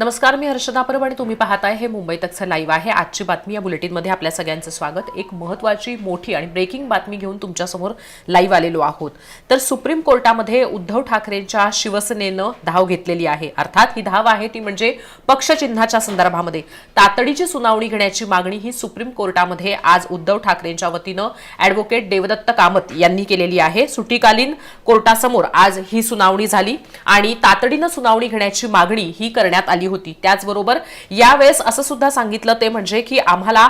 नमस्कार मी हर्षदा परब आणि तुम्ही पाहताय हे मुंबई तकचं लाईव्ह आहे. आजची बातमी या बुलेटिनमध्ये आपल्या सगळ्यांचं स्वागत. एक महत्त्वाची मोठी आणि ब्रेकिंग बातमी घेऊन तुमच्यासमोर लाईव्ह आलेलो आहोत. तर सुप्रीम कोर्टामध्ये उद्धव ठाकरेंच्या शिवसेनेनं धाव घेतलेली आहे. अर्थात ही धाव आहे ती म्हणजे पक्षचिन्हाच्या संदर्भामध्ये. तातडीची सुनावणी घेण्याची मागणी ही सुप्रीम कोर्टामध्ये आज उद्धव ठाकरेंच्या वतीनं ॲडव्होकेट देवदत्त कामत यांनी केलेली आहे. सुटीकालीन कोर्टासमोर आज ही सुनावणी झाली आणि तातडीनं सुनावणी घेण्याची मागणी ही करण्यात आली होती. त्याचबरोबर यावेळेस असं सुद्धा सांगितलं ते म्हणजे की आम्हाला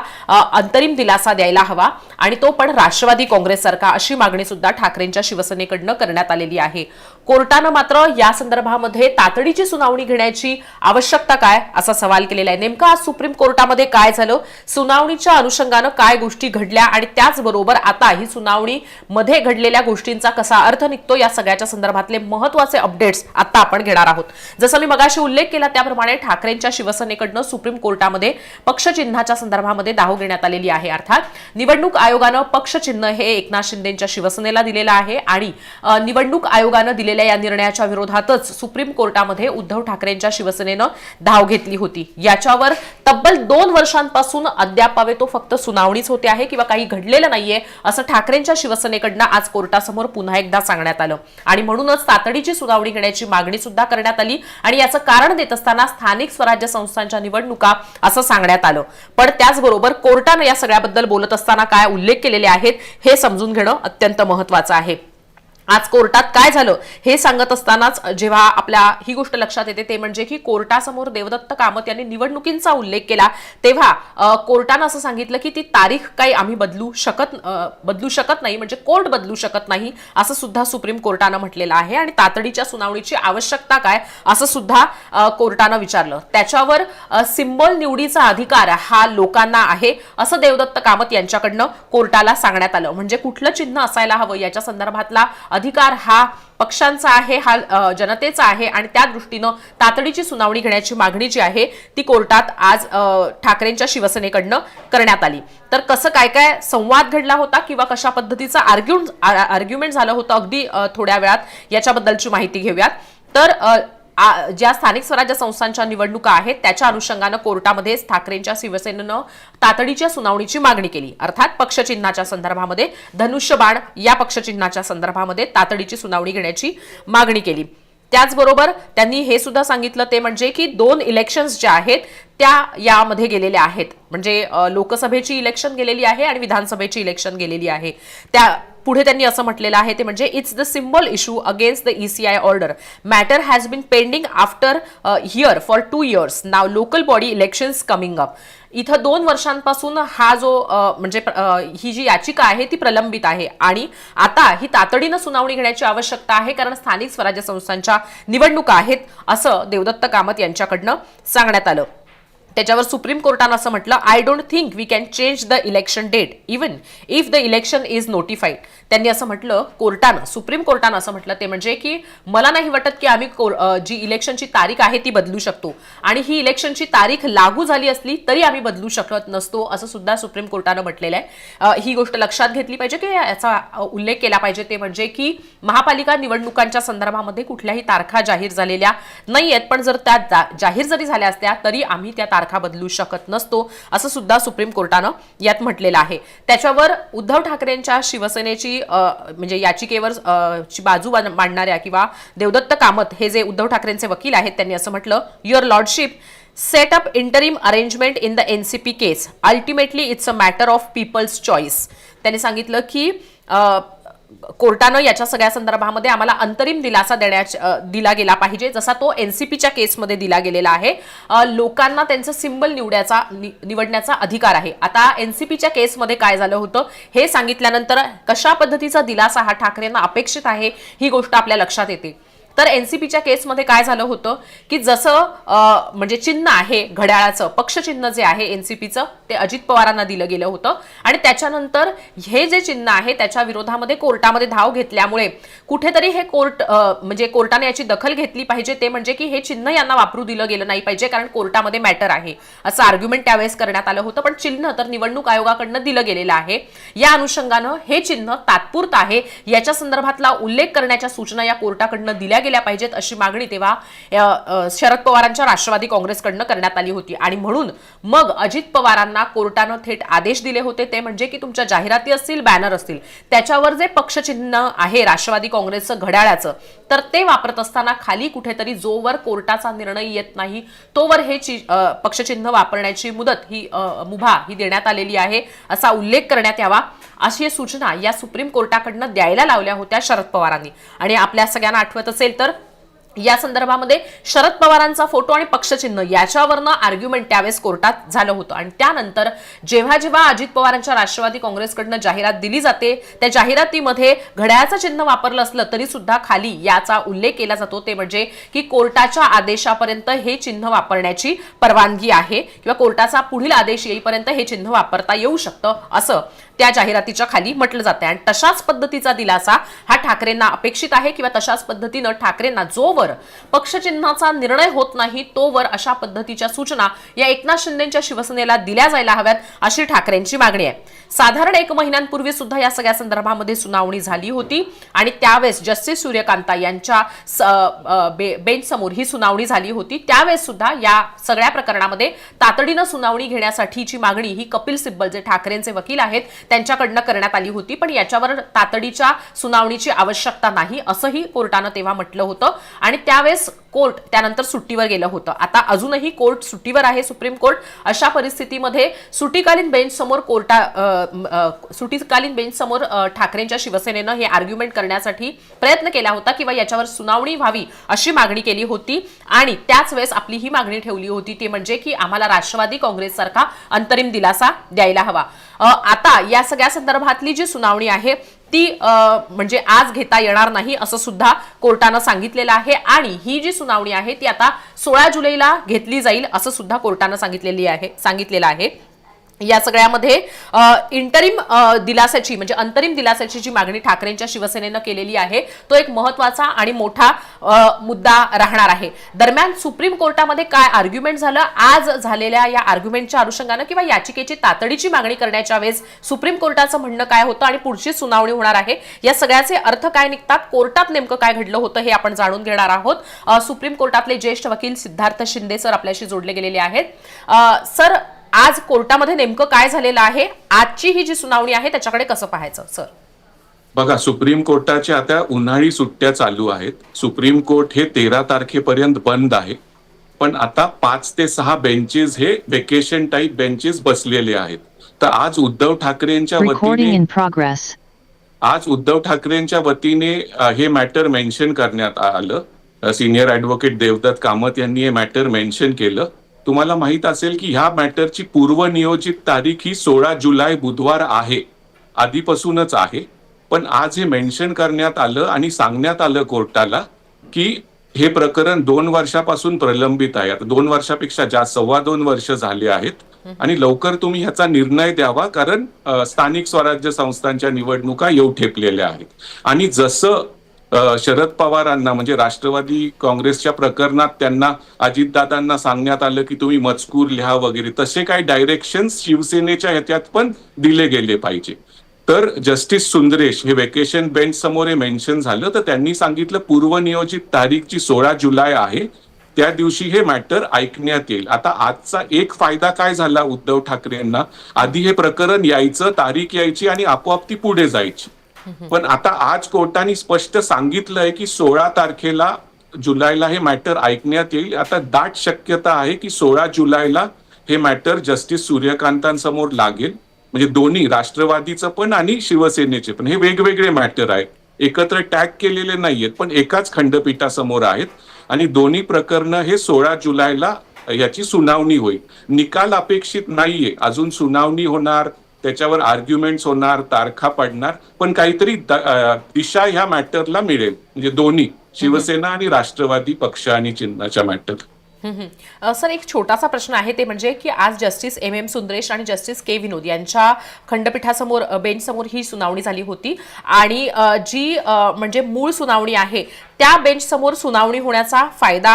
अंतरिम दिलासा द्यायला हवा आणि तो पण राष्ट्रवादी काँग्रेससारखा अशी मागणी सुद्धा ठाकरेंच्या शिवसेनेकडनं करण्यात आलेली आहे. कोर्टानं मात्र या संदर्भामध्ये तातडीची सुनावणी घेण्याची आवश्यकता काय असा सवाल केलेला आहे. नेमकं आज सुप्रीम कोर्टामध्ये काय झालं? सुनावणीच्या अनुषंगानं काय गोष्टी घडल्या? आणि त्याचबरोबर आता ही सुनावणी मध्ये घडलेल्या गोष्टींचा कसा अर्थ निघतो या सगळ्याच्या संदर्भातले महत्त्वाचे अपडेट्स आता आपण घेणार आहोत. जसं मी मगाशी उल्लेख केला त्याप्रमाणे ठाकरेंच्या शिवसेनेकडनं सुप्रीम कोर्टामध्ये पक्षचिन्हाच्या संदर्भामध्ये दाव घेण्यात आलेली आहे. अर्थात निवडणूक आयोगानं पक्षचिन्ह हे एकनाथ शिंदेच्या शिवसेनेला दिलेलं आहे आणि निवडणूक आयोगानं दिलेल्या या निर्णयाच्या विरोधातच सुप्रीम कोर्टामध्ये उद्धव ठाकरेंच्या शिवसेनेनं धाव घेतली होती. याच्यावर तब्बल दोन वर्षांपासून अद्यापावे तो फक्त सुनावणीच होते आहे किंवा काही घडलेलं नाहीये असं ठाकरेंच्या शिवसेनेकडनं आज कोर्टासमोर पुन्हा एकदा सांगण्यात आलं. आणि म्हणूनच तातडीची सुनावणी घेण्याची मागणी सुद्धा करण्यात आली आणि याचं कारण देत असताना स्थानिक स्वराज्य संस्थांच्या निवडणुका असं सांगण्यात आलं. पण त्याचबरोबर कोर्टानं या सगळ्याबद्दल बोलत असताना काय उल्लेख केलेले आहेत हे समजून घेणं अत्यंत महत्वाचं आहे. आज कोर्टात काय झालं हे सांगत असतानाच जेव्हा आपल्या ही गोष्ट लक्षात येते ते म्हणजे की कोर्टासमोर देवदत्त कामत यांनी निवडणुकींचा उल्लेख केला. तेव्हा कोर्टानं असं सांगितलं की ती तारीख काही आम्ही बदलू शकत बदलू शकत नाही म्हणजे कोर्ट बदलू शकत नाही असं सुद्धा सुप्रीम कोर्टानं म्हटलेलं आहे. आणि तातडीच्या सुनावणीची आवश्यकता काय असं सुद्धा कोर्टानं विचारलं. त्याच्यावर सिंबल निवडीचा अधिकार हा लोकांना आहे असं देवदत्त कामत यांच्याकडनं कोर्टाला सांगण्यात आलं. म्हणजे कुठलं चिन्ह असायला हवं याच्या संदर्भातला अधिकार हा पक्षांचा आहे हा जनतेचा आहे आणि त्या दृष्टीनं तातडीची सुनावणी घेण्याची मागणी जी आहे ती कोर्टात आज ठाकरेंच्या शिवसेनेकडनं करण्यात आली. तर कसं काय काय संवाद घडला होता किंवा कशा पद्धतीचा आर्ग्यु आर्ग्युमेंट झालं होतं अगदी थोड्या वेळात याच्याबद्दलची माहिती घेऊयात. तर ज्या स्थानिक स्वराज्य संस्थांच्या निवडणुका आहेत त्याच्या अनुषंगानं कोर्टामध्ये ठाकरेंच्या शिवसेनेनं तातडीच्या सुनावणीची मागणी केली. अर्थात पक्षचिन्हाच्या संदर्भामध्ये धनुष्यबाण या पक्षचिन्हाच्या संदर्भामध्ये तातडीची सुनावणी घेण्याची मागणी केली. त्याचबरोबर त्यांनी हे सुद्धा सांगितलं ते म्हणजे की दोन इलेक्शन्स ज्या आहेत त्या यामध्ये गेलेल्या आहेत. म्हणजे लोकसभेची इलेक्शन गेलेली आहे आणि विधानसभेची इलेक्शन गेलेली आहे. त्या पुढे त्यांनी असं म्हटलेलं आहे ते म्हणजे it's the symbol issue against the ECI order matter has been pending after here for two years now local body elections coming up इथं दोन वर्षांपासून हा जो म्हणजे ही जी याचिका आहे ती प्रलंबित आहे. आणि आता ही तातडीनं सुनावणी घेण्याची आवश्यकता आहे कारण स्थानिक स्वराज्य संस्थांच्या निवडणुका आहेत असं देवदत्त कामत यांच्याकडनं सांगण्यात आलं. त्याच्यावर सुप्रीम कोर्टानं असं म्हटलं I don't think we can change the election date even if the election is notified त्यांनी असं म्हटलं कोर्टानं सुप्रीम कोर्टानं असं म्हटलं ते म्हणजे की मला नाही वाटत की आम्ही जी इलेक्शनची तारीख आहे ती बदलू शकतो. आणि ही इलेक्शनची तारीख लागू झाली असली तरी आम्ही बदलू शकत नसतो असं सुद्धा सुप्रीम कोर्टानं म्हटलेलं आहे. ही गोष्ट लक्षात घेतली पाहिजे की याचा उल्लेख केला पाहिजे ते म्हणजे की महापालिका निवडणुकांच्या संदर्भामध्ये कुठल्याही तारखा जाहीर झालेल्या नाही आहेत पण जर त्या जा- जाहीर जरी झाल्या असत्या तरी आम्ही त्या तारखा बदलू शकत नसतो असं सुद्धा सुप्रीम कोर्टानं यात म्हटलेलं आहे. त्याच्यावर उद्धव ठाकरेंच्या शिवसेनेची म्हणजे याचिकेवर ची बाजू मांडणाऱ्या किंवा देवदत्त कामत हे जे उद्धव ठाकरेंचे वकील आहेत त्यांनी असं म्हटलं your lordship set up interim arrangement in the NCP case ultimately it's a matter of people's choice त्यांनी सांगितलं की कोर्टानं याच्या सगळ्या संदर्भामध्ये आम्हाला अंतरिम दिलासा देण्याच्या दिला गेला पाहिजे जसा तो एन सी पीच्या केसमध्ये दिला गेलेला आहे. लोकांना त्यांचं सिंबल निवड्याचा नि- निवडण्याचा अधिकार आहे. आता एन सी पीच्या केसमध्ये काय झालं होतं हे सांगितल्यानंतर कशा पद्धतीचा दिलासा हा ठाकरेंना अपेक्षित आहे ही गोष्ट आपल्या लक्षात येते. तर एनसीपीच्या केसमध्ये काय झालं होतं की जसं म्हणजे चिन्ह आहे घड्याळाचं पक्षचिन्ह जे आहे एनसीपीचं ते अजित पवारांना दिलं गेलं होतं. आणि त्याच्यानंतर हे जे चिन्ह आहे त्याच्या विरोधामध्ये कोर्टामध्ये धाव घेतल्यामुळे कुठेतरी हे कोर्ट म्हणजे कोर्टाने याची दखल घेतली पाहिजे. ते म्हणजे की हे चिन्ह यांना वापरू दिलं गेलं नाही पाहिजे कारण कोर्टामध्ये मॅटर आहे. असं आर्ग्युमेंट त्यावेळेस करण्यात आलं होतं पण चिन्ह तर निवडणूक आयोगाकडनं दिलं गेलेलं आहे. या अनुषंगानं हे चिन्ह तात्पुरतं आहे. याच्या संदर्भातला उल्लेख करण्याच्या सूचना या कोर्टाकडनं दिल्या गेल्या पाहिजेत अशी मागणी तेव्हा शरद पवारांच्या राष्ट्रवादी काँग्रेसकडनं करण्यात आली होती. आणि म्हणून मग अजित पवारांना कोर्टानं थेट आदेश दिले होते. ते म्हणजे की तुमच्या जाहिराती असतील बॅनर असतील त्याच्यावर जे पक्षचिन्ह आहे राष्ट्रवादी काँग्रेसचं घड्याळाचं तर ते वापरत असताना खाली कुठेतरी जोवर कोर्टाचा निर्णय येत नाही तोवर हे पक्षचिन्ह वापरण्याची मुदत ही मुभा ही देण्यात आलेली आहे असा उल्लेख करण्यात यावा अशी सूचना या सुप्रीम कोर्टाकडनं द्यायला लावल्या होत्या शरद पवारांनी. आणि आपल्या सगळ्यांना आठवत असेल तर या संदर्भामध्ये शरद पवारांचा फोटो आणि पक्षचिन्ह याच्यावरनं आर्ग्युमेंट त्यावेळेस कोर्टात झालं होतं. आणि त्यानंतर जेव्हा जेव्हा अजित पवारांच्या राष्ट्रवादी काँग्रेसकडनं जाहिरात दिली जाते त्या जाहिरातीमध्ये घड्याळाचं चिन्ह वापरलं असलं तरी सुद्धा खाली याचा उल्लेख केला जातो. ते म्हणजे की कोर्टाच्या आदेशापर्यंत हे चिन्ह वापरण्याची परवानगी आहे किंवा कोर्टाचा पुढील आदेश येईपर्यंत हे चिन्ह वापरता येऊ शकतं असं त्या जाहिरातीच्या खाली म्हटलं जातं आणि तशाच पद्धतीचा दिलासा हा ठाकरेंना अपेक्षित आहे किंवा तशाच पद्धतीनं ठाकरेंना जो जोवर पक्षचिन्हाचा निर्णय होत नाही तोवर अशा पद्धतीच्या सूचना या एकनाथ शिंदेच्या शिवसेनेला दिल्या जायला हव्यात अशी ठाकरेंची मागणी आहे. साधारण एक महिन्यांपूर्वी सुद्धा या सगळ्या संदर्भामध्ये सुनावणी झाली होती आणि त्यावेळेस जस्टिस सूर्यकांता यांच्या बेंच समोर ही सुनावणी झाली होती. त्यावेळेस सुद्धा या सगळ्या प्रकरणामध्ये तातडीनं सुनावणी घेण्यासाठीची मागणी ही कपिल सिब्बल जे ठाकरेंचे वकील आहेत त्यांच्याकडनं करण्यात आली होती. पण याच्यावर तातडीच्या सुनावणीची आवश्यकता नाही असंही कोर्टानं तेव्हा म्हटलं होतं. आणि त्यावेळेस कोर्ट त्यानंतर सुट्टीवर गेलं होतं. आता अजूनही कोर्ट सुट्टीवर आहे सुप्रीम कोर्ट. अशा परिस्थितीमध्ये सुटीकालीन बेंच समोर कोर्टा सुटीकालीन बेंच समोर ठाकरेंच्या शिवसेनेनं हे आर्ग्युमेंट करण्यासाठी प्रयत्न केला होता किंवा याच्यावर सुनावणी व्हावी अशी मागणी केली होती. आणि त्याच वेळेस आपली ही मागणी ठेवली होती ती म्हणजे की आम्हाला राष्ट्रवादी काँग्रेससारखा अंतरिम दिलासा द्यायला हवा. आता या सगळ्या संदर्भातली जी सुनावणी आहे ती म्हणजे आज घेता येणार नाही असं सुद्धा कोर्टानं सांगितलेलं आहे. आणि ही जी सुनावणी आहे ती आता सोळा जुलैला घेतली जाईल असं सुद्धा कोर्टानं सांगितलेली आहे सांगितलेलं आहे. या सगळ्यामध्ये इंटरिम दिलासाची म्हणजे अंतरिम दिलासाची जी मागणी ठाकरेंच्या शिवसेनेनं केलेली आहे तो एक महत्त्वाचा आणि मोठा मुद्दा राहणार आहे. दरम्यान सुप्रीम कोर्टामध्ये काय आर्ग्युमेंट झालं? आज झालेल्या या आर्ग्युमेंटच्या अनुषंगानं किंवा याचिकेची तातडीची मागणी करण्याच्या वेळेस सुप्रीम कोर्टाचं म्हणणं काय होतं आणि पुढची सुनावणी होणार आहे? या सगळ्याचे अर्थ काय निघतात? कोर्टात नेमकं काय घडलं होतं हे आपण जाणून घेणार आहोत. सुप्रीम कोर्टातले ज्येष्ठ वकील सिद्धार्थ शिंदे सर आपल्याशी जोडले गेलेले आहेत. सर आज कोर्टामध्ये नेमकं काय झालेलं आहे? आजची ही जी सुनावणी आहे त्याच्याकडे कसं पाहायचं सर? बघा सुप्रीम कोर्टाच्या आता उन्हाळी सुट्ट्या चालू आहेत. सुप्रीम कोर्ट हे तेरा तारखेपर्यंत बंद आहे. पण आता पाच ते सहा बेंचेस हे वेकेशन टाईप बेंचेस बसलेले आहेत. तर आज उद्धव ठाकरेंच्या वतीने. आज उद्धव ठाकरेंच्या वतीने हे मॅटर मेन्शन करण्यात आलं. सिनियर ऍडव्होकेट देवदत्त कामत यांनी हे मॅटर मेन्शन केलं. तुम्हाला माहीत असेल की ह्या मॅटरची पूर्वनियोजित तारीख ही सोळा जुलै बुधवार आहे. आधीपासूनच आहे. पण आज हे मेन्शन करण्यात आलं आणि सांगण्यात आलं कोर्टाला की हे प्रकरण दोन वर्षापासून प्रलंबित आहे. आता दोन वर्षापेक्षा जास्त सव्वा दोन वर्ष झाले आहेत. आणि लवकर तुम्ही ह्याचा निर्णय द्यावा कारण स्थानिक स्वराज्य संस्थांच्या निवडणुका येऊ ठेपलेल्या आहेत. आणि जसं शरद पवारांना म्हणजे राष्ट्रवादी काँग्रेसच्या प्रकरणात त्यांना अजितदादांना सांगण्यात आलं की तुम्ही मजकूर लिहा वगैरे. तसे काही डायरेक्शन शिवसेनेच्या ह्याच्यात पण दिले गेले पाहिजे. तर जस्टिस सुंदरेश हे वेकेशन बेंच समोर हे मेन्शन झालं तर त्यांनी सांगितलं पूर्वनियोजित तारीख जी सोळा जुलै आहे. त्या दिवशी हे मॅटर ऐकण्यात येईल. आता आजचा एक फायदा काय झाला उद्धव ठाकरेंना? आधी हे प्रकरण यायचं तारीख यायची आणि आपोआप ती पुढे जायची. पण आता आज कोर्टाने स्पष्ट सांगितलंय की सोळा तारखेला जुलैला हे मॅटर ऐकण्यात येईल. आता दाट शक्यता आहे की सोळा जुलैला हे मॅटर जस्टिस सूर्यकांतांसमोर लागेल. म्हणजे दोन्ही राष्ट्रवादीचं पण आणि शिवसेनेचे पण. हे वेगवेगळे मॅटर आहेत. एकत्र टॅग केलेले नाहीयेत पण एकाच खंडपीठासमोर आहेत. आणि दोन्ही प्रकरणं हे सोळा जुलैला याची सुनावणी होईल. निकाल अपेक्षित नाहीये. अजून सुनावणी होणार त्याच्यावर आर्ग्युमेंट्स होणार तारखा पडणार पण काहीतरी दिशा ह्या मॅटरला मिळेल. म्हणजे दोन्ही शिवसेना आणि राष्ट्रवादी पक्ष आणि चिन्हाच्या मॅटर. सर एक छोटासा प्रश्न आहे ते म्हणजे की आज जस्टिस एम एम सुंदरेश आणि जस्टिस के विनोद यांच्या खंडपीठासमोर बेंच बेंचसमोर ही सुनावणी झाली होती. आणि जी म्हणजे मूळ सुनावणी आहे त्या बेंचसमोर सुनावणी होण्याचा फायदा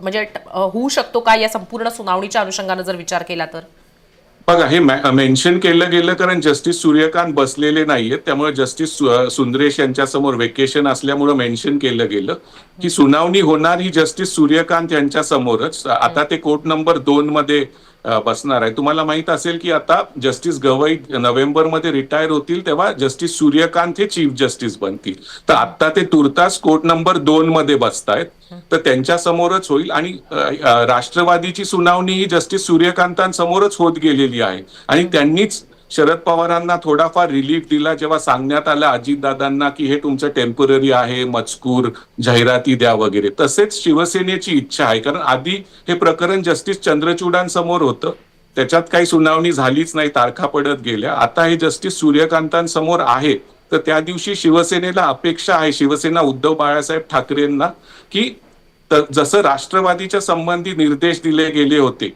म्हणजे होऊ शकतो का या संपूर्ण सुनावणीच्या अनुषंगानं जर विचार केला तर? बघा हे मेन्शन केलं गेलं कारण जस्टिस सूर्यकांत बसलेले नाहीयेत. त्यामुळे जस्टिस सुंदरेश यांच्या समोर वेकेशन असल्यामुळे मेन्शन केलं गेलं. की सुनावणी होणार ही जस्टिस सूर्यकांत यांच्या समोरच आता ते कोर्ट नंबर दोन मध्ये बसणार आहे. तुम्हाला माहीत असेल की आता जस्टिस गवई नोव्हेंबरमध्ये रिटायर होतील तेव्हा जस्टिस सूर्यकांत हे चीफ जस्टिस बनतील. तर आता ते तुर्तास कोर्ट नंबर दोन मध्ये बसतायत. तर त्यांच्या समोरच होईल आणि राष्ट्रवादीची सुनावणी ही जस्टिस सूर्यकांतांसमोरच होत गेलेली आहे. आणि त्यांनीच शरद पवारांना थोडाफार रिलीफ दिला जेव्हा सांगण्यात आलं अजितदादांना की हे तुमचं टेंपररी आहे मजकूर जाहिराती द्या वगैरे. तसेच शिवसेनेची इच्छा आहे. कारण आधी हे प्रकरण जस्टिस चंद्रचूडांसमोर होतं. त्याच्यात काही सुनावणी झालीच नाही तारखा पडत गेल्या. आता हे जस्टिस सूर्यकांतांसमोर आहे. तर त्या दिवशी शिवसेनेला अपेक्षा आहे शिवसेना उद्धव बाळासाहेब ठाकरेंना की जसं राष्ट्रवादीच्या संबंधी निर्देश दिले गेले होते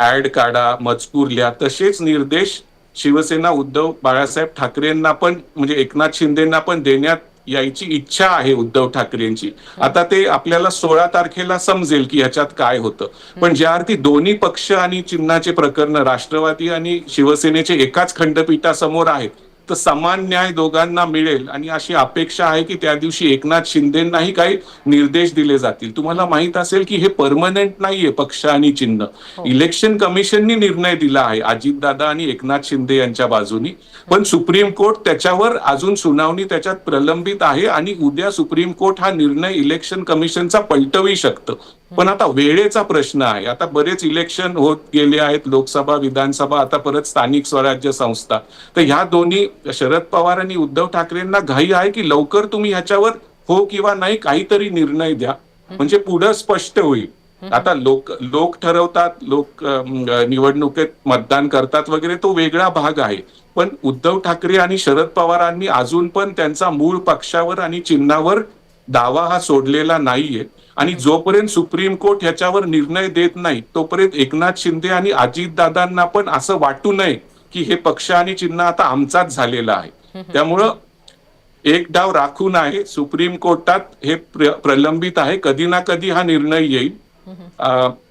ऍड काढा मजकूर लिहा तसेच निर्देश शिवसेना उद्धव बाळासाहेब ठाकरेंना पण म्हणजे एकनाथ शिंदेना पण देण्यात यायची इच्छा आहे उद्धव ठाकरेंची. आता ते आपल्याला सोळा तारखेला समजेल की ह्याच्यात काय होतं. पण ज्या अर्थी दोन्ही पक्ष आणि चिन्हाचे प्रकरण राष्ट्रवादी आणि शिवसेनेचे एकाच खंडपीठासमोर आहेत तर समान न्याय दोघांना मिळेल आणि अशी अपेक्षा आहे की त्या दिवशी एकनाथ शिंदेनाही काही निर्देश दिले जातील. तुम्हाला माहीत असेल की हे परमनंट नाहीये पक्ष आणि चिन्ह. इलेक्शन कमिशननी निर्णय दिला आहे अजितदादा आणि एकनाथ शिंदे यांच्या बाजूनी. पण सुप्रीम कोर्ट त्याच्यावर अजून सुनावणी त्याच्यात प्रलंबित आहे आणि उद्या सुप्रीम कोर्ट हा निर्णय इलेक्शन कमिशनचा पलटवी शकतं. पण आता वेळेचा प्रश्न आहे. आता बरेच इलेक्शन होत गेले आहेत लोकसभा विधानसभा आता परत स्थानिक स्वराज्य संस्था. तर ह्या दोन्ही शरद पवार आणि उद्धव ठाकरेंना घाई आहे की लवकर तुम्ही ह्याच्यावर हो किंवा नाही काहीतरी निर्णय द्या. म्हणजे पुढं स्पष्ट होईल. आता लोक लोक ठरवतात लोक निवडणुकीत मतदान करतात वगैरे तो वेगळा भाग आहे. पण उद्धव ठाकरे आणि शरद पवारांनी अजून पण त्यांचा मूळ पक्षावर आणि चिन्हावर दावा हा सोडलेला नाहीये. आणि जोपर्यंत सुप्रीम कोर्ट ह्याच्यावर निर्णय देत नाही तोपर्यंत एकनाथ शिंदे आणि अजितदादांना पण असं वाटू नये की हे पक्ष आणि चिन्ह आता आमचाच झालेला आहे. त्यामुळं एक डाव राखून आहे सुप्रीम कोर्टात हे प्रलंबित आहे. कधी ना कधी हा निर्णय येईल.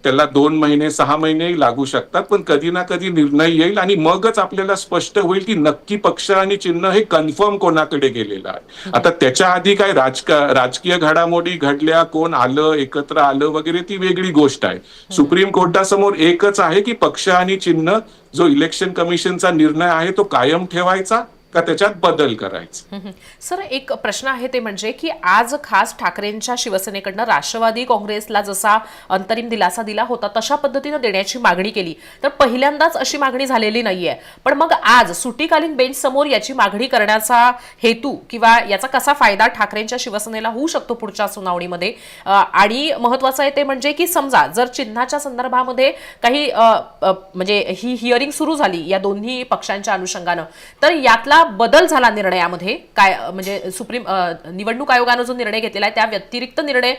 त्याला दोन महिने सहा महिने लागू शकतात पण कधी ना कधी निर्णय येईल आणि मगच आपल्याला स्पष्ट होईल की नक्की पक्ष आणि चिन्ह हे कन्फर्म कोणाकडे गेलेलं आहे. आता त्याच्या आधी काय राजका राजकीय घडामोडी घडल्या कोण आलं एकत्र आलं वगैरे ती वेगळी गोष्ट आहे. सुप्रीम कोर्टासमोर एकच आहे की पक्ष आणि चिन्ह जो इलेक्शन कमिशनचा निर्णय आहे तो कायम ठेवायचा का त्याच्यात बदल करायचा? सर एक प्रश्न आहे ते म्हणजे की आज खास ठाकरेंच्या शिवसेनेकडनं राष्ट्रवादी काँग्रेसला जसा अंतरिम दिलासा दिला होता तशा पद्धतीनं देण्याची मागणी केली. तर पहिल्यांदाच अशी मागणी झालेली नाहीये. पण मग आज सुट्टीकालीन बेंच समोर याची मागणी करण्याचा हेतू किंवा याचा कसा फायदा ठाकरेंच्या शिवसेनेला होऊ शकतो पुढच्या सुनावणीमध्ये? आणि महत्वाचं आहे ते म्हणजे की समजा जर चिन्हाच्या संदर्भामध्ये काही म्हणजे ही हिअरिंग सुरू झाली या दोन्ही पक्षांच्या अनुषंगानं तर यातला बदल झाला निर्णयामध्ये? काय म्हणजे सुप्रीम निवडणूक आयोगानं जो निर्णय घेतलेला आहे त्या व्यतिरिक्त निर्णय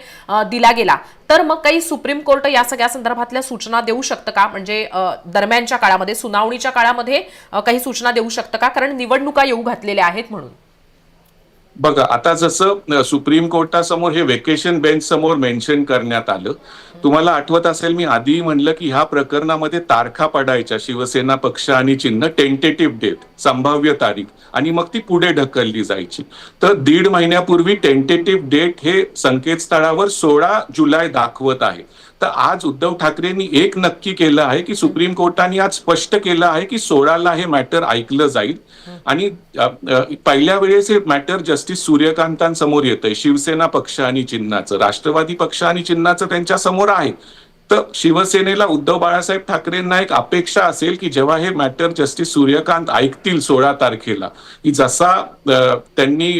दिला गेला. तर मग काही सुप्रीम कोर्ट या सगळ्या संदर्भातल्या सूचना देऊ शकतं का? म्हणजे दरम्यानच्या काळामध्ये सुनावणीच्या काळामध्ये काही सूचना देऊ शकतं का? कारण निवडणुका येऊ घातलेल्या आहेत म्हणून. बघा आता जसं सुप्रीम कोर्टासमोर हे वेकेशन बेंच समोर मेन्शन करण्यात आलं. तुम्हाला आठवत असेल मी आधी म्हणलं की ह्या प्रकरणामध्ये तारखा पडायच्या. शिवसेना पक्ष आणि चिन्ह टेंटेटिव्ह डेट संभाव्य तारीख. आणि मग ती पुढे ढकलली जायची. तर दीड महिन्यापूर्वी टेंटेटिव्ह डेट हे संकेतस्थळावर सोळा जुलै दाखवत आहे. तर आज उद्धव ठाकरेंनी एक नक्की केलं आहे की सुप्रीम कोर्टाने आज स्पष्ट केलं आहे की सोळाला हे मॅटर ऐकलं जाईल. आणि पहिल्या वेळेस हे मॅटर जस्टिस सूर्यकांतांसमोर येतंय. शिवसेना पक्ष आणि चिन्हाचं राष्ट्रवादी पक्ष आणि चिन्हाचं त्यांच्यासमोर आहे. तर शिवसेनेला उद्धव बाळासाहेब ठाकरेंना एक अपेक्षा असेल की जेव्हा हे मॅटर जस्टिस सूर्यकांत ऐकतील सोळा तारखेला. की जसा त्यांनी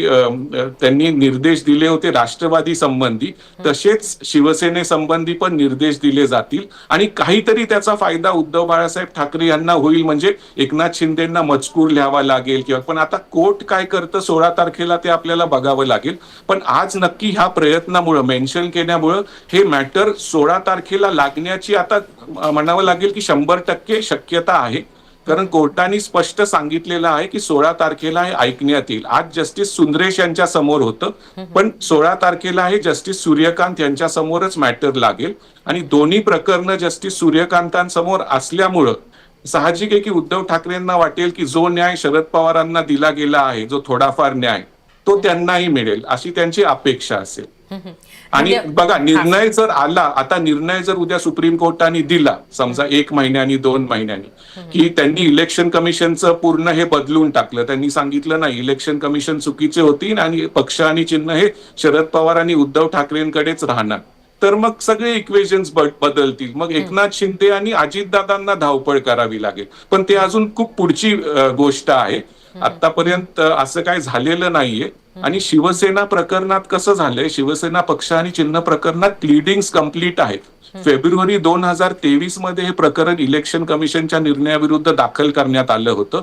त्यांनी निर्देश दिले होते राष्ट्रवादी संबंधी तसेच शिवसेने संबंधी पण निर्देश दिले जातील. आणि काहीतरी त्याचा फायदा उद्धव बाळासाहेब ठाकरे यांना होईल म्हणजे एकनाथ शिंदेना मजकूर लिहावा लागेल किंवा पण आता कोर्ट काय करतं सोळा तारखेला ते आपल्याला बघावं लागेल. पण आज नक्की ह्या प्रयत्नामुळं मेन्शन केल्यामुळं हे मॅटर सोळा तारखेला लागण्याची आता म्हणावं लागेल की शंभर टक्के शक्यता आहे. कारण कोर्टाने स्पष्ट सांगितलेलं आहे की सोळा तारखेला हे ऐकण्यात येईल. आज जस्टिस सुंदरेश यांच्या समोर होतं. पण सोळा तारखेला हे जस्टिस सूर्यकांत यांच्या समोरच मॅटर लागेल. आणि दोन्ही प्रकरणं जस्टिस सूर्यकांतांसमोर असल्यामुळं साहजिक आहे की उद्धव ठाकरेंना वाटेल की जो न्याय शरद पवारांना दिला गेला आहे जो थोडाफार न्याय तो त्यांनाही मिळेल अशी त्यांची अपेक्षा असेल. आणि म्हणजे- बघा निर्णय जर आला आता निर्णय जर उद्या सुप्रीम कोर्टाने दिला समजा एक महिन्यानी दोन महिन्यानी की त्यांनी इलेक्शन कमिशनचं पूर्ण हे बदलून टाकलं. त्यांनी सांगितलं नाही इलेक्शन कमिशन चुकीचे होतील आणि पक्ष आणि चिन्ह हे शरद पवार आणि उद्धव ठाकरेंकडेच राहणार. तर मग सगळे इक्वेशन्स बदलतील. मग एकनाथ शिंदे आणि अजितदादांना धावपळ करावी लागेल. पण ते अजून खूप पुढची गोष्ट आहे. आतापर्यंत असं काय झालेलं नाहीये. आणि शिवसेना प्रकरणात कसं झालंय? शिवसेना पक्ष आणि चिन्ह प्रकरणात प्लीडिंग्स कंप्लीट आहेत. फेब्रुवारी दोन हजार तेवीसमध्ये हे प्रकरण इलेक्शन कमिशनच्या निर्णयाविरुद्ध दाखल करण्यात आलं होतं.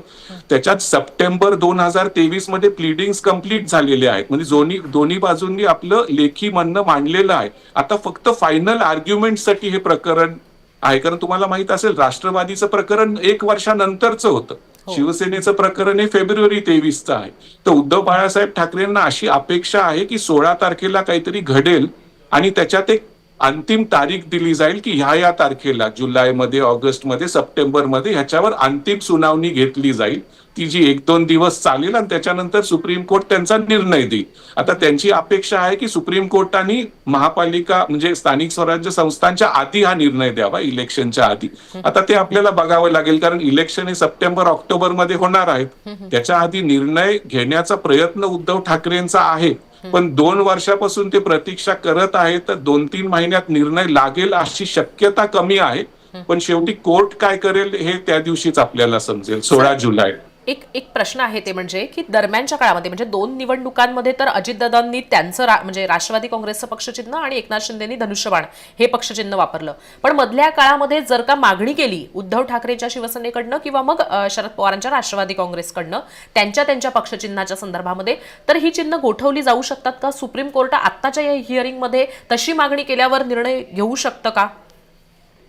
त्याच्यात सप्टेंबर दोन हजार तेवीसमध्ये प्लीडिंग्स कंप्लीट झालेले आहेत. म्हणजे दोन्ही दोन्ही बाजूंनी आपलं लेखी म्हणणं मांडलेलं आहे. आता फक्त फायनल आर्ग्युमेंटसाठी हे प्रकरण आहे. कारण तुम्हाला माहीत असेल राष्ट्रवादीचं प्रकरण एक वर्षानंतरचं होतं. हो. शिवसेनेचं प्रकरण हे फेब्रुवारी तेवीसचं आहे. तर उद्धव बाळासाहेब ठाकरेंना अशी अपेक्षा आहे की सोळा तारखेला काहीतरी घडेल आणि त्याच्यात एक अंतिम तारीख दिली जाईल की ह्या या तारखेला जुलैमध्ये ऑगस्टमध्ये सप्टेंबरमध्ये ह्याच्यावर अंतिम सुनावणी घेतली जाईल. ती जी एक दोन दिवस चालेल आणि त्याच्यानंतर सुप्रीम कोर्ट त्यांचा निर्णय देईल. आता त्यांची अपेक्षा आहे की सुप्रीम कोर्टाने महापालिका म्हणजे स्थानिक स्वराज्य संस्थांच्या आधी हा निर्णय द्यावा इलेक्शनच्या आधी. आता ते आपल्याला बघावं लागेल कारण इलेक्शन हे सप्टेंबर ऑक्टोबरमध्ये होणार आहेत. त्याच्या आधी निर्णय घेण्याचा प्रयत्न उद्धव ठाकरेंचा आहे. पण दोन वर्षापासून ते प्रतीक्षा करत आहे तर दोन तीन महिन्यात निर्णय लागेल अशी शक्यता कमी आहे. पण शेवटी कोर्ट काय करेल हे त्या दिवशीच आपल्याला समजेल सोळा जुलै. एक एक प्रश्न आहे ते म्हणजे की दरम्यानच्या काळामध्ये म्हणजे दोन निवडणुकांमध्ये तर अजितदादांनी त्यांचं रा, म्हणजे राष्ट्रवादी काँग्रेसचं पक्षचिन्ह आणि एकनाथ शिंदेनी धनुष्यबाण हे पक्षचिन्ह वापरलं. पण मधल्या काळामध्ये जर का मागणी केली उद्धव ठाकरेंच्या शिवसेनेकडनं किंवा मग शरद पवारांच्या राष्ट्रवादी काँग्रेसकडनं त्यांच्या त्यांच्या पक्षचिन्हाच्या संदर्भामध्ये तर ही चिन्ह गोठवली जाऊ शकतात का? सुप्रीम कोर्ट आत्ताच्या या हिअरिंगमध्ये तशी मागणी केल्यावर निर्णय घेऊ शकतं का?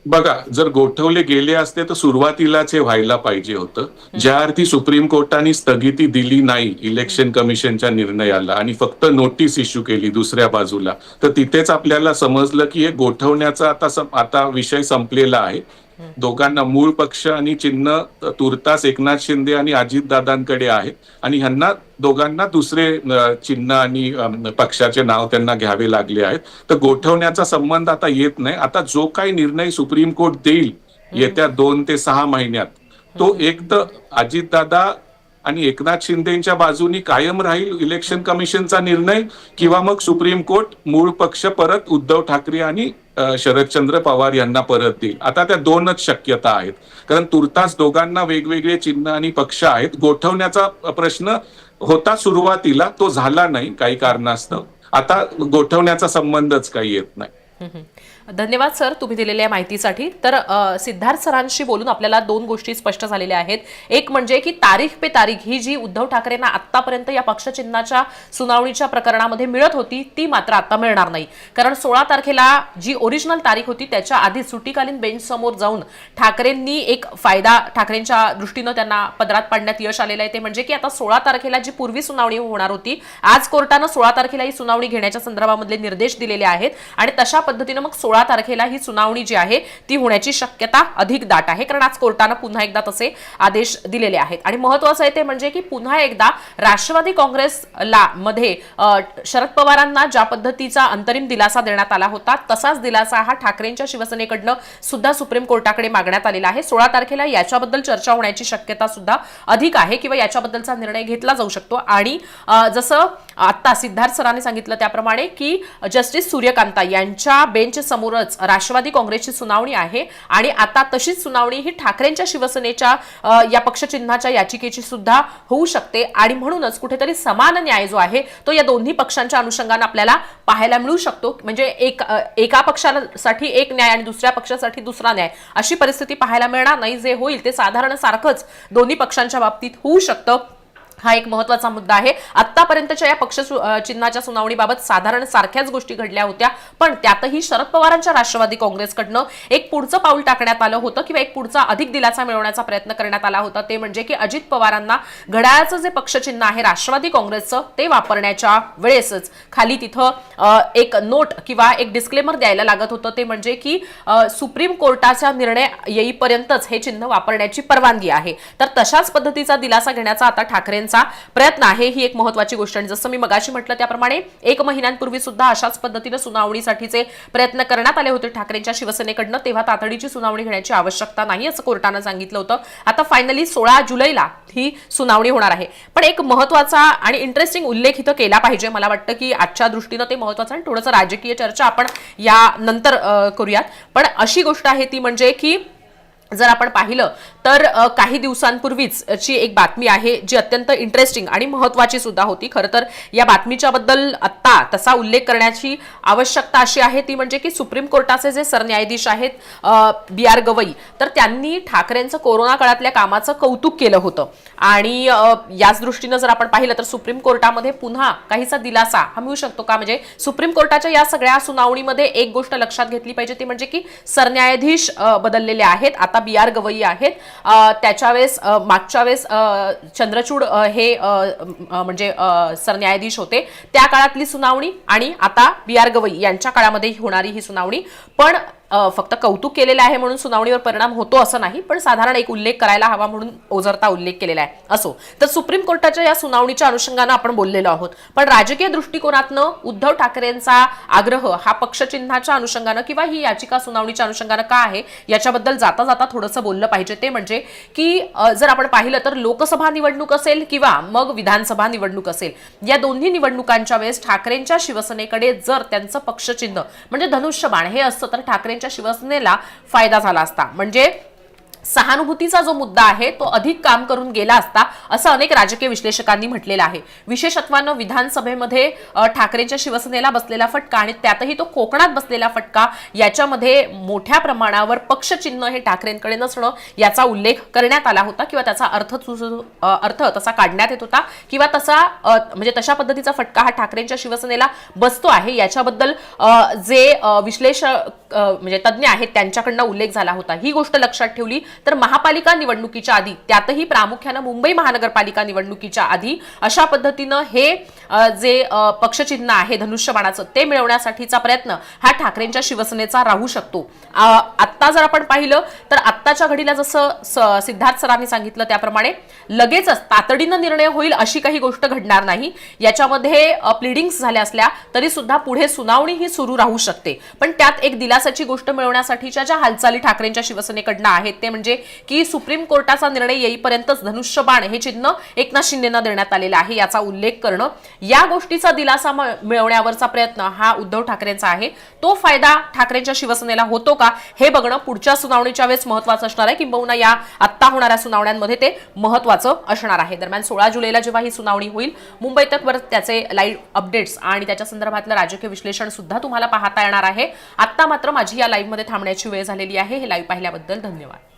बघा जर गोठवले गेले असते तर सुरुवातीलाच हे व्हायला पाहिजे होतं. ज्या अर्थी सुप्रीम कोर्टाने स्थगिती दिली नाही इलेक्शन कमिशनच्या निर्णयाला आणि फक्त नोटीस इश्यू केली दुसऱ्या बाजूला तर तिथेच आपल्याला समजलं की हे गोठवण्याचा आता आता विषय संपलेला आहे. दोघांना मूळ पक्ष आणि चिन्ह तुर्तास एकनाथ शिंदे आणि अजितदादांकडे आहे आणि ह्यांना दोघांना दुसरे चिन्ह आणि पक्षाचे नाव त्यांना घ्यावे लागले आहेत. तर गोठवण्याचा संबंध आता येत नाही. आता जो काही निर्णय सुप्रीम कोर्ट देईल येत्या दोन ते सहा महिन्यात तो एक तर अजितदादा आणि एकनाथ शिंदेच्या बाजूनी कायम राहील इलेक्शन कमिशनचा निर्णय किंवा मग सुप्रीम कोर्ट मूळ पक्ष परत उद्धव ठाकरे आणि शरदचंद्र पवार यांना परत देईल. आता त्या दोनच शक्यता आहेत. कारण तुर्तास दोघांना वेगवेगळे चिन्ह आणि पक्ष आहेत. गोठवण्याचा प्रश्न होता सुरुवातीला तो झाला नाही काही कारणास्तव. आता गोठवण्याचा संबंधच काही येत नाही. धन्यवाद सर तुम्ही दिलेल्या माहितीसाठी. तर सिद्धार्थ सरांशी बोलून आपल्याला दोन गोष्टी स्पष्ट झालेल्या आहेत. एक म्हणजे की तारीख पे तारीख ही जी उद्धव ठाकरेंना आतापर्यंत या पक्षचिन्हाच्या सुनावणीच्या प्रकरणामध्ये मिळत होती ती मात्र आता मिळणार नाही. कारण सोळा तारखेला जी ओरिजिनल तारीख होती त्याच्या आधी सुट्टीकालीन बेंच समोर जाऊन ठाकरेंनी एक फायदा ठाकरेंच्या दृष्टीनं त्यांना पदरात पाडण्यात यश आलेलं आहे. ते म्हणजे की आता सोळा तारखेला जी पूर्वी सुनावणी होणार होती आज कोर्टानं सोळा तारखेला ही सुनावणी घेण्याच्या संदर्भामधले निर्देश दिलेले आहेत. आणि तशा पद्धतीनं मग सोळा तारखेला ही सुनावणी जी आहे ती होण्याची शक्यता अधिक दाट आहे. कारण आज कोर्टानं पुन्हा एकदा तसे आदेश दिलेले आहेत. आणि महत्वाचं आहे ते म्हणजे की पुन्हा एकदा राष्ट्रवादी काँग्रेसला मध्ये शरद पवारांना ज्या पद्धतीचा अंतरिम दिलासा देण्यात आला होता तसाच दिलासा हा ठाकरेंच्या शिवसेनेकडनं सुद्धा सुप्रीम कोर्टाकडे मागण्यात आलेला आहे. सोळा तारखेला याच्याबद्दल चर्चा होण्याची शक्यता सुद्धा अधिक आहे किंवा याच्याबद्दलचा निर्णय घेतला जाऊ शकतो. आणि जसं आता सिद्धार्थ सरांनी सांगितलं त्याप्रमाणे की जस्टिस सूर्यकांता यांच्या बेंच बेंच समोरच राष्ट्रवादी काँग्रेसची सुनावणी आहे आणि आता तशीच सुनावणी ही ठाकरेंच्या शिवसेनेच्या या पक्षचिन्हाच्या याचिकेची सुद्धा होऊ शकते. आणि म्हणूनच कुठेतरी समान न्याय जो आहे तो या दोन्ही पक्षांच्या अनुषंगाने आपल्याला पाहायला मिळू शकतो. म्हणजे एक एका पक्षासाठी एक न्याय आणि दुसऱ्या पक्षासाठी दुसरा न्याय. अशी परिस्थिती पाहायला मिळणार नाही. जे होईल ते साधारण सारखंच दोन्ही पक्षांच्या बाबतीत होऊ शकतं. हा एक महत्त्वाचा मुद्दा आहे. आतापर्यंतच्या या पक्ष चिन्हाच्या सुनावणीबाबत साधारण सारख्याच गोष्टी घडल्या होत्या. पण त्यातही शरद पवारांच्या राष्ट्रवादी काँग्रेसकडनं एक पुढचं पाऊल टाकण्यात आलं होतं किंवा एक पुढचा अधिक दिलासा मिळवण्याचा प्रयत्न करण्यात आला होता. ते म्हणजे की अजित पवारांना घड्याळाचं जे पक्षचिन्ह आहे राष्ट्रवादी काँग्रेसचं ते वापरण्याच्या वेळेसच खाली तिथं एक नोट किंवा एक डिस्क्लेमर द्यायला लागत होतं. ते म्हणजे की सुप्रीम कोर्टाचा निर्णय येईपर्यंतच हे चिन्ह वापरण्याची परवानगी आहे. तर तशाच पद्धतीचा दिलासा घेण्याचा आता ठाकरेंचा प्रयत्न आहे. ही एक महत्वाची गोष्ट आणि जसं मी मगाशी म्हटलं त्याप्रमाणे एक महिन्यांपूर्वी सुद्धा अशाच पद्धतीनं सुनावणीसाठीचे प्रयत्न करण्यात आले होते ठाकरेंच्या शिवसेनेकडनं तेव्हा तातडीची सुनावणी घेण्याची आवश्यकता नाही असं कोर्टानं सांगितलं होतं. आता फायनली सोळा जुलैला ही सुनावणी होणार आहे. पण एक महत्त्वाचा आणि इंटरेस्टिंग उल्लेख इथं केला पाहिजे. मला वाटतं की आजच्या दृष्टीनं ते महत्वाचं आणि थोडंसं राजकीय चर्चा आपण या नंतर करूयात. पण अशी गोष्ट आहे ती म्हणजे की जर आपण पाहिलं तर काही दिवसांपूर्वीच ची एक बातमी आहे जी अत्यंत इंटरेस्टिंग आणि महत्वाची सुद्धा होती. खरं तर या बातमीच्या बद्दल आत्ता तसा उल्लेख करण्याची आवश्यकता अशी आहे ती म्हणजे की सुप्रीम कोर्टाचे जे सरन्यायाधीश आहेत बी आर गवई तर त्यांनी ठाकरेंचं कोरोना काळातल्या कामाचं कौतुक केलं होतं. आणि याच दृष्टीनं जर आपण पाहिलं तर सुप्रीम कोर्टामध्ये पुन्हा काहीसा दिलासा हा मिळू शकतो का? म्हणजे सुप्रीम कोर्टाच्या या सगळ्या सुनावणीमध्ये एक गोष्ट लक्षात घेतली पाहिजे ती म्हणजे की सरन्यायाधीश बदललेले आहेत. आता बी आर गवई आहेत. त्याच्या वेळेस मागच्या वेळेस चंद्रचूड हे म्हणजे सरन्यायाधीश होते. त्या काळातली सुनावणी आणि आता बी आर गवई यांच्या काळामध्ये होणारी ही सुनावणी. पण फक्त कौतुक केलेलं आहे म्हणून सुनावणीवर परिणाम होतो असं नाही पण साधारण एक उल्लेख करायला हवा म्हणून ओझरता उल्लेख केलेला आहे. असो तर सुप्रीम कोर्टाच्या या सुनावणीच्या अनुषंगानं आपण बोललेलो आहोत. पण राजकीय दृष्टिकोनातनं उद्धव ठाकरेंचा आग्रह हा पक्षचिन्हाच्या अनुषंगानं किंवा ही याचिका सुनावणीच्या अनुषंगानं का आहे याच्याबद्दल जाता जाता थोडंसं बोललं पाहिजे. ते म्हणजे की जर आपण पाहिलं तर लोकसभा निवडणूक असेल किंवा मग विधानसभा निवडणूक असेल या दोन्ही निवडणुकांच्या वेळेस ठाकरेंच्या शिवसेनेकडे जर त्यांचं पक्षचिन्ह म्हणजे धनुष्यबाण हे असतं तर ठाकरेंच्या शिवसेनेला फायदा झाला असता. म्हणजे सहानुभूतीचा जो मुद्दा आहे तो अधिक काम करून गेला असता असं अनेक राजकीय विश्लेषकांनी म्हटलेलं आहे. विशेषत्वानं विधानसभेमध्ये ठाकरेंच्या शिवसेनेला बसलेला फटका आणि त्यातही तो कोकणात बसलेला फटका याच्यामध्ये मोठ्या प्रमाणावर पक्षचिन्ह हे ठाकरेंकडे नसणं याचा उल्लेख करण्यात आला होता किंवा त्याचा अर्थ अर्थ तसा काढण्यात येत होता किंवा तसा म्हणजे तशा पद्धतीचा फटका हा ठाकरेंच्या शिवसेनेला बसतो आहे. याच्याबद्दल जे विश्लेषक म्हणजे तज्ज्ञ आहेत त्यांच्याकडनं उल्लेख झाला होता. ही गोष्ट लक्षात ठेवली तर महापालिका निवडणुकीच्या आधी त्यातही प्रामुख्यानं मुंबई महानगरपालिका निवडणुकीच्या आधी अशा पद्धतीनं हे जे पक्षचिन्ह आहे धनुष्यबाणाचं ते मिळवण्यासाठीचा प्रयत्न हा ठाकरेंच्या शिवसेनेचा राहू शकतो. आत्ता जर आपण पाहिलं तर आत्ताच्या घडीला जसं सिद्धार्थ सरांनी सांगितलं त्याप्रमाणे लगेचच तातडीनं निर्णय होईल अशी काही गोष्ट घडणार नाही. याच्यामध्ये प्लिडिंग्स झाल्या असल्या तरी सुद्धा पुढे सुनावणी ही सुरू राहू शकते. पण त्यात एक दिलासाची गोष्ट मिळवण्यासाठीच्या ज्या हालचाली ठाकरेंच्या शिवसेनेकडनं आहेत ते म्हणजे म्हणजे की सुप्रीम कोर्टाचा निर्णय येईपर्यंतच धनुष्यबाण हे चिन्ह एकनाथ शिंदेना देण्यात आलेलं आहे याचा उल्लेख करणं. या गोष्टीचा दिलासा म- मिळवण्यावरचा प्रयत्न हा उद्धव ठाकरेंचा आहे. तो फायदा ठाकरेंच्या शिवसेनेला होतो का हे बघणं पुढच्या सुनावणीच्या वेळेस महत्वाचं असणार आहे. किंबहुना या आत्ता होणाऱ्या सुनावण्यांमध्ये ते महत्वाचं असणार आहे. दरम्यान सोळा जुलैला जेव्हा ही सुनावणी होईल मुंबई वर त्याचे लाईव्ह अपडेट्स आणि त्याच्या संदर्भातलं राजकीय विश्लेषण सुद्धा तुम्हाला पाहता येणार आहे. आत्ता मात्र माझी या लाईव्हमध्ये थांबण्याची वेळ झालेली आहे. हे लाईव्ह पाहिल्याबद्दल धन्यवाद.